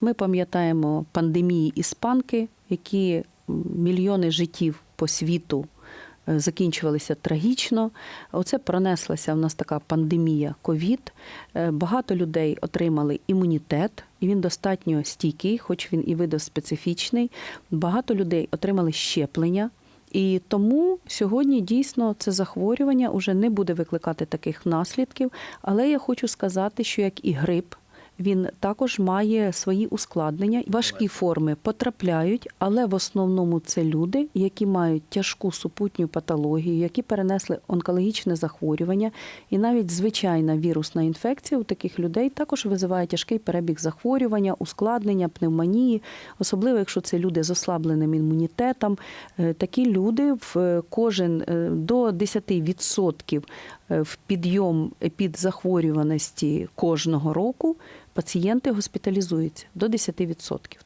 Ми пам'ятаємо пандемії іспанки, які мільйони життів по світу е, закінчувалися трагічно. Оце пронеслася в нас така пандемія ковід. Е, Багато людей отримали імунітет, і він достатньо стійкий, хоч він і видоспецифічний. Багато людей отримали щеплення. І тому сьогодні дійсно це захворювання вже не буде викликати таких наслідків. Але я хочу сказати, що як і грип, він також має свої ускладнення. Важкі форми потрапляють, але в основному це люди, які мають тяжку супутню патологію, які перенесли онкологічне захворювання, і навіть звичайна вірусна інфекція у таких людей також визиває тяжкий перебіг захворювання, ускладнення, пневмонії, особливо якщо це люди з ослабленим імунітетом. Е, Такі люди в кожен е, до 10% е, в підйом епідзахворюваності кожного року пацієнти госпіталізуються до 10%.